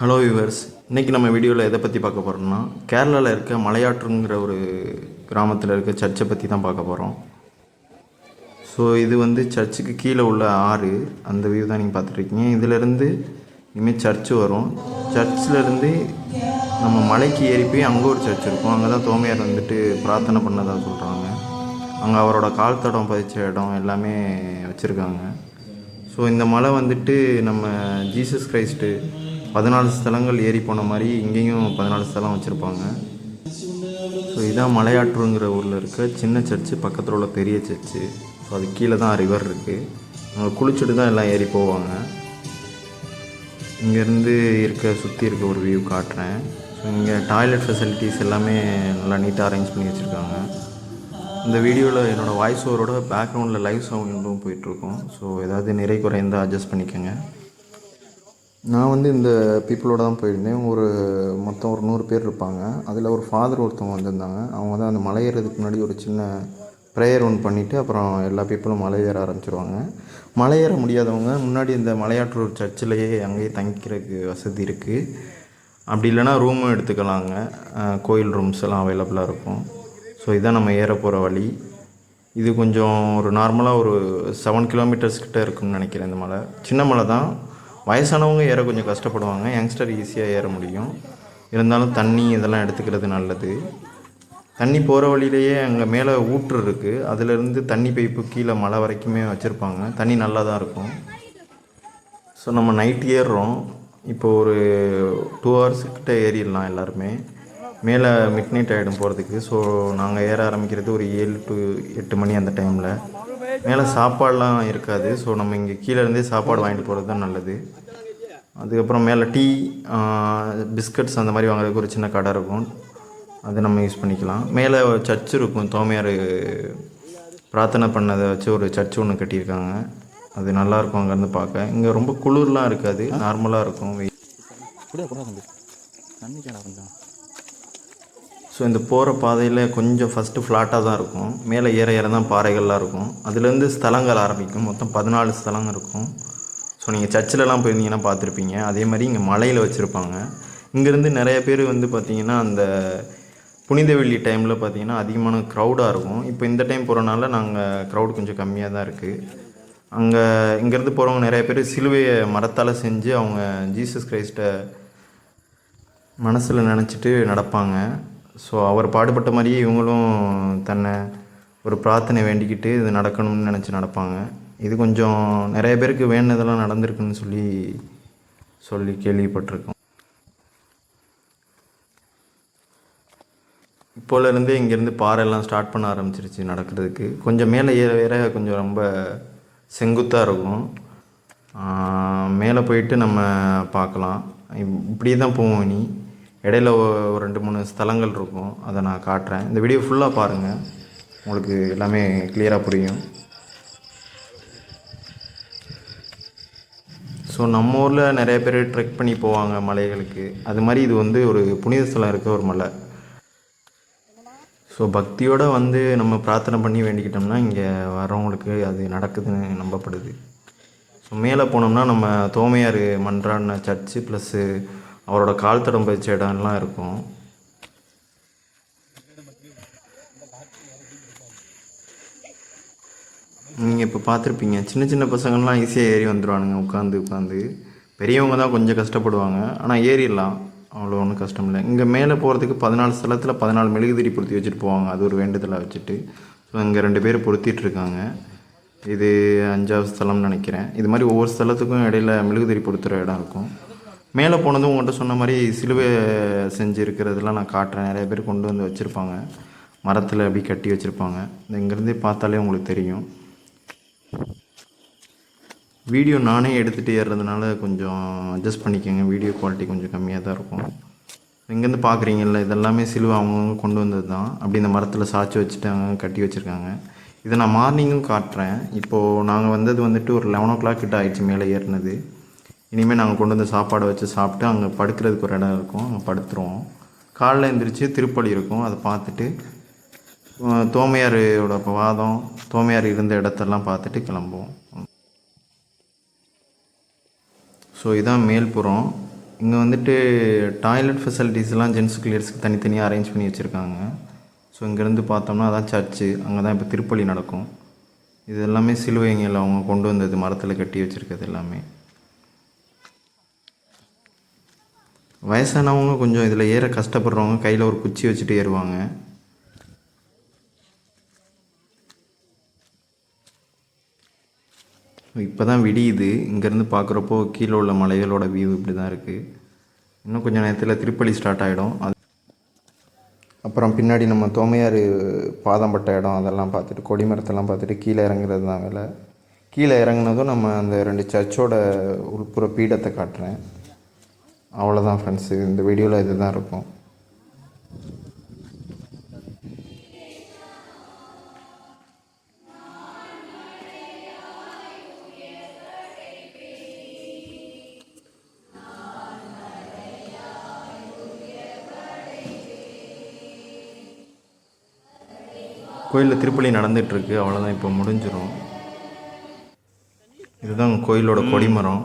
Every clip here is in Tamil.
ஹலோ வியூவர்ஸ் இன்றைக்கி நம்ம வீடியோவில் எதை பற்றி பார்க்க போகிறோம்னா கேரளாவில் இருக்க மலையாற்றுங்கிற ஒரு கிராமத்தில் இருக்க சர்ச்சை பற்றி தான் பார்க்க போகிறோம் ஸோ இது வந்து சர்ச்சுக்கு கீழே உள்ள ஆறு. அந்த வியூ தான் நீங்கள் பார்த்துட்ருக்கீங்க இதிலேருந்து இனிமேல் சர்ச்சு வரும். சர்ச்சிலேருந்து நம்ம மலைக்கு ஏறி போய் அங்கே ஒரு சர்ச் இருக்கும். அங்கே தான் தோமையார் வந்துட்டு பிரார்த்தனை பண்ணதாக சொல்கிறாங்க அங்கே அவரோட கால் தடம் பதிச்ச இடம் எல்லாமே வச்சுருக்காங்க. ஸோ இந்த மலை வந்துட்டு நம்ம ஜீசஸ் கிரைஸ்ட்டு பதினாலு ஸ்தலங்கள் ஏறி போன மாதிரி இங்கேயும் பதினாலு ஸ்தலம் வச்சுருப்பாங்க. ஸோ இதான் மலையாற்றுங்கிற ஊரில் இருக்க சின்ன சர்ச்சு பக்கத்தில் உள்ள பெரிய சர்ச்சு. ஸோ அது கீழே தான் ரிவர் இருக்குது அங்கே குளிச்சுட்டு தான் எல்லாம் ஏறி போவாங்க. இங்கேருந்து இருக்க சுற்றி இருக்க ஒரு வியூ காட்டுறேன். ஸோ இங்கே டாய்லெட் ஃபெசிலிட்டிஸ் எல்லாமே நல்லா நீட்டாக அரேஞ்ச் பண்ணி வச்சுருக்காங்க. இந்த வீடியோவில் என்னோடய வாய்ஸ் ஓவரோட பேக்ரவுண்டில் லைவ் சவுண்டும் போயிட்டுருக்கும் ஸோ ஏதாவது நிறை குறைந்தால் அட்ஜஸ்ட் பண்ணிக்கோங்க. நான் வந்து இந்த பீப்புளோட தான் போயிருந்தேன். ஒரு மொத்தம் ஒரு நூறு பேர் இருப்பாங்க. அதில் ஒரு ஃபாதர் ஒருத்தவங்க வந்திருந்தாங்க. அவங்க தான் அந்த மலை ஏறுறதுக்கு முன்னாடி ஒரு சின்ன ப்ரேயர் ஒன்று பண்ணிவிட்டு அப்புறம் எல்லா பீப்புளும் மலை ஏற ஆரம்பிச்சிருவாங்க. மலை ஏற முடியாதவங்க முன்னாடி இந்த மலையாற்றூர் சர்ச்சிலேயே அங்கேயே தங்கிக்கிறதுக்கு வசதி இருக்குது அப்படி இல்லைன்னா ரூமும் எடுத்துக்கலாங்க. கோயில் ரூம்ஸ் எல்லாம் அவைலபிளாக இருக்கும். ஸோ இதுதான் நம்ம ஏற போகிற வழி. இது கொஞ்சம் ஒரு நார்மலாக ஒரு செவன் கிலோமீட்டர்ஸ் கிட்ட இருக்கும்னு நினைக்கிறேன் இந்த மலை. சின்ன மலை தான். வயசானவங்க ஏற கொஞ்சம் கஷ்டப்படுவாங்க யங்ஸ்டர் ஈஸியாக ஏற முடியும். இருந்தாலும் தண்ணி இதெல்லாம் எடுத்துக்கிறது நல்லது. தண்ணி போகிற வழியிலேயே அங்கே மேலே ஊற்று இருக்குது அதுலேருந்து தண்ணி பைப்பு கீழே மலை வரைக்குமே வச்சுருப்பாங்க. தண்ணி நல்லா தான் இருக்கும். ஸோ நம்ம நைட் ஏறுறோம். இப்போ ஒரு டூ ஹவர்ஸ்கிட்ட ஏறிடலாம் எல்லாருமே. மேலே மிட் நைட் ஆகிடும் போகிறதுக்கு ஸோ நாங்கள் ஏற ஆரம்பிக்கிறது ஒரு ஏழு டு எட்டு மணி அந்த டைமில் மேலே சாப்பாடெலாம் இருக்காது. ஸோ நம்ம இங்கே கீழே இருந்தே சாப்பாடு வாங்கிட்டு போகிறது தான் நல்லது. அதுக்கப்புறம் மேலே டீ பிஸ்கட்ஸ் அந்த மாதிரி வாங்குறதுக்கு ஒரு சின்ன கடை இருக்கும். அது நம்ம யூஸ் பண்ணிக்கலாம். மேலே சர்ச் இருக்கும். தோமையார் பிரார்த்தனை பண்ணதை வச்சு ஒரு சர்ச் ஒன்று கட்டியிருக்காங்க. அது நல்லாயிருக்கும் அங்கேருந்து பார்க்க. இங்கே ரொம்ப குளிர்லாம் இருக்காது. நார்மலாக இருக்கும் வெயில் கூட கூட தம்பி தண்ணி கேடா கொஞ்சம் ஸோ இந்த போகிற பாதையில் கொஞ்சம் ஃபஸ்ட்டு ஃப்ளாட்டாக தான் இருக்கும். மேலே ஏற ஏற தான் பாறைகள்லாம் இருக்கும். அதுலேருந்து ஸ்தலங்கள் ஆரம்பிக்கும். மொத்தம் பதினாலு ஸ்தலங்கள் இருக்கும். ஸோ நீங்கள் சர்ச்சிலலாம் போயிருந்தீங்கன்னா பார்த்துருப்பீங்க. அதே மாதிரி இங்கே மலையில் வச்சுருப்பாங்க. இங்கேருந்து நிறைய பேர் வந்து பார்த்திங்கன்னா அந்த புனித வெள்ளி டைமில் பார்த்தீங்கன்னா அதிகமான க்ரௌடாக இருக்கும். இப்போ இந்த டைம் போகிறனால நாங்கள் க்ரௌட் கொஞ்சம் கம்மியாக தான் இருக்குது அங்கே இங்கேருந்து போகிறவங்க நிறைய பேர் சிலுவையை மரத்தால் செஞ்சு அவங்க ஜீசஸ் கிரைஸ்ட்டை மனசில் நினச்சிட்டு நடப்பாங்க. ஸோ அவர் பாடுபட்ட மாதிரியே இவங்களும் தன்னை ஒரு பிரார்த்தனை வேண்டிக்கிட்டு இது நடக்கணும்னு நினச்சி நடப்பாங்க. இது கொஞ்சம் நிறைய பேருக்கு வேணுனதெல்லாம் நடந்திருக்குன்னு சொல்லி சொல்லி கேள்விப்பட்டிருக்கோம். இப்போலேருந்தே இங்கேருந்து பாறையெல்லாம் ஸ்டார்ட் பண்ண ஆரம்பிச்சிருச்சு நடக்கிறதுக்கு. கொஞ்சம் மேலே ஏற ஏற கொஞ்சம் ரொம்ப செங்குத்தாக இருக்கும். மேலே போயிட்டு நம்ம பார்க்கலாம். இப்- இப்படி தான் போவோம் இனி. இடையில ஒரு ரெண்டு மூணு ஸ்தலங்கள் இருக்கும். அதை நான் காட்டுறேன். இந்த வீடியோ ஃபுல்லாக பாருங்கள் உங்களுக்கு எல்லாமே கிளியராக புரியும். ஸோ நம்ம ஊரில் நிறைய பேர் ட்ரெக் பண்ணி போவாங்க மலைகளுக்கு. அது மாதிரி இது வந்து ஒரு புனித ஸ்தலம் இருக்க ஒரு மலை. ஸோ பக்தியோடு வந்து நம்ம பிரார்த்தனை பண்ணி வேண்டிக்கிட்டோம்னா இங்கே வரவங்களுக்கு அது நடக்குதுன்னு நம்பப்படுது. ஸோ மேலே போனோம்னா நம்ம தோமையார் மன்றான சர்ச்சு ப்ளஸ்ஸு அவரோட கால் தடம் பதிச்ச இடம்லாம் இருக்கும். நீங்கள் இப்போ பார்த்துருப்பீங்க சின்ன சின்ன பசங்கள்லாம் ஈஸியாக ஏறி வந்துடுவானுங்க உட்காந்து உட்காந்து பெரியவங்க தான் கொஞ்சம் கஷ்டப்படுவாங்க. ஆனால் ஏறிடலாம். அவ்வளோ ஒன்றும் கஷ்டம் இல்லை. இங்கே மேலே போகிறதுக்கு பதினாலு ஸ்தலத்தில் பதினாலு மெழுகுதிரி பொருத்தி வச்சுட்டு போவாங்க. அது ஒரு வேண்டுதலாக வச்சுட்டு. ஸோ இங்கே ரெண்டு பேர் பொருத்திட்டுருக்காங்க. இது அஞ்சாவது ஸ்தலம்னு நினைக்கிறேன். இது மாதிரி ஒவ்வொரு ஸ்தலத்துக்கும் இடையில மெழுகுதிரி பொருத்துகிற இடம் இருக்கும். மேலே போனதும் உங்கள்கிட்ட சொன்ன மாதிரி சிலுவை செஞ்சுருக்கிறதுலாம் நான் காட்டுறேன். நிறைய பேர் கொண்டு வந்து வச்சுருப்பாங்க. மரத்தில் அப்படி கட்டி வச்சுருப்பாங்க. இங்கேருந்தே பார்த்தாலே உங்களுக்கு தெரியும். வீடியோ நானே எடுத்துகிட்டு ஏறுறதுனால கொஞ்சம் அட்ஜஸ்ட் பண்ணிக்கோங்க. வீடியோ குவாலிட்டி கொஞ்சம் கம்மியாக தான் இருக்கும். இங்கேருந்து பார்க்குறீங்கல்ல இதெல்லாமே சிலுவை அவங்கவுங்க கொண்டு வந்தது தான். அப்படி இந்த மரத்தில் சாய்ச்சி வச்சுட்டு கட்டி வச்சுருக்காங்க. இதை நான் மார்னிங்கும் காட்டுறேன். இப்போது நாங்கள் வந்தது வந்துட்டு ஒரு லெவன் ஓ கிளாக் கிட்ட ஆயிடுச்சு மேலே ஏறினது. இனிமேல் நாங்கள் கொண்டு வந்து சாப்பாடை வச்சு சாப்பிட்டு அங்கே படுக்கிறதுக்கு ஒரு இடம் இருக்கும். அங்கே படுத்துருவோம். காலைல எழுந்திரிச்சு திருப்பலி இருக்கும். அதை பார்த்துட்டு தோமையாரோட வாதம் தோமையார் இருந்த இடத்தெல்லாம் பார்த்துட்டு கிளம்புவோம். ஸோ இதான் மேல்புறம். இங்கே வந்துட்டு டாய்லெட் ஃபெசிலிட்டிஸ்லாம் ஜென்ஸுக்கு லேடிஸ்க்கு தனித்தனியாக அரேஞ்ச் பண்ணி வச்சுருக்காங்க. ஸோ இங்கேருந்து பார்த்தோம்னா அதான் சர்ச்சு அங்கே தான் இப்போ திருப்பலி நடக்கும். இது எல்லாமே சிலுவைங்கள் அவங்க கொண்டு வந்தது மரத்தில் கட்டி வச்சுருக்கிறது எல்லாமே. வயசானவங்க கொஞ்சம் இதில் ஏற கஷ்டப்படுறவங்க கையில் ஒரு குச்சி வச்சுட்டு ஏறுவாங்க. இப்போ தான் விடியுது. இங்கேருந்து பார்க்குறப்போ கீழே உள்ள மலைகளோட வியூ இப்படி தான் இருக்குது இன்னும் கொஞ்சம் நேரத்தில் திருப்பலி ஸ்டார்ட் ஆகிடும் அது அப்புறம் பின்னாடி நம்ம தோமையார் பாதம் பட்ட இடம் அதெல்லாம் பார்த்துட்டு கொடிமரத்தெல்லாம் பார்த்துட்டு கீழே இறங்குறது தான் வேலை. கீழே இறங்குனதும் நம்ம அந்த ரெண்டு சர்ச்சோட உள்புற பீடத்தை காட்டுறேன். அவ்வளோதான் ஃப்ரெண்ட்ஸு இந்த வீடியோவில் இது தான் இருக்கும். கோயிலில் திருப்பலி நடந்துகிட்ருக்கு அவ்வளோதான் இப்போ முடிஞ்சிடும் இதுதான் கோயிலோட கொடிமரம்.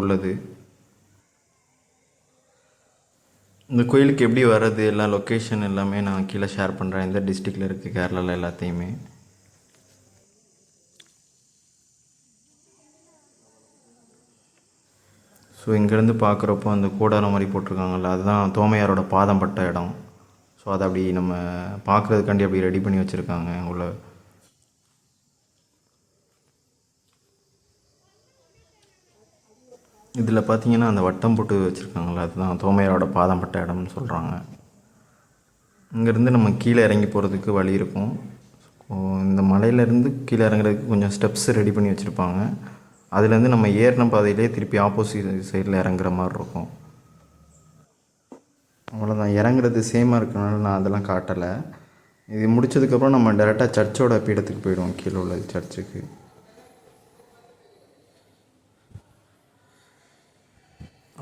உள்ளது. இந்த கோயிலுக்கு எப்படி வர்றது எல்லா லொக்கேஷன் எல்லாமே நான் கீழே ஷேர் பண்ணுறேன் எந்த டிஸ்ட்ரிக்டில் இருக்குது கேரளாவில் எல்லாத்தையுமே. ஸோ இங்கேருந்து பார்க்குறப்போ அந்த கூடாரம் மாதிரி போட்டிருக்காங்கல்ல அதுதான் தோமையாரோட பாதம் பட்ட இடம். ஸோ அதை அப்படி நம்ம பார்க்குறதுக்காண்டி அப்படி ரெடி பண்ணி வச்சுருக்காங்க உள்ள இதில் பார்த்தீங்கன்னா அந்த வட்டம் போட்டு வச்சுருக்காங்களா அதுதான் தோமையாரோட பாதம் பட்ட இடம்னு சொல்கிறாங்க இங்கேருந்து நம்ம கீழே இறங்கி போகிறதுக்கு வழி இருக்கும். இந்த மலையிலேருந்து கீழே இறங்குறதுக்கு கொஞ்சம் ஸ்டெப்ஸ் ரெடி பண்ணி வச்சுருப்பாங்க. அதுலேருந்து நம்ம ஏறின பாதையிலே திருப்பி ஆப்போசிட் சைடில் இறங்குற மாதிரி இருக்கும். அவ்வளோதான் இறங்குறது சேமாக இருக்கனால நான் அதெல்லாம் காட்டலை. இது முடிச்சதுக்கப்புறம் நம்ம டேரெக்டாக சர்ச்சோட பீடத்துக்கு போயிடுவோம். கீழே உள்ள சர்ச்சுக்கு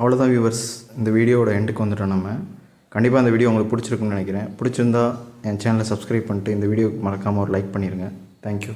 அவ்வளோதான் வியூவர்ஸ் இந்த வீடியோவோட எண்டுக்கு வந்துட்டோம் நம்ம. கண்டிப்பாக இந்த வீடியோ உங்களுக்கு பிடிச்சிருக்குன்னு நினைக்கிறேன். பிடிச்சிருந்தா என் சேனலை சப்ஸ்கிரைப் பண்ணிட்டு இந்த வீடியோ மறக்காமல் ஒரு லைக் பண்ணிடுங்க தேங்க்யூ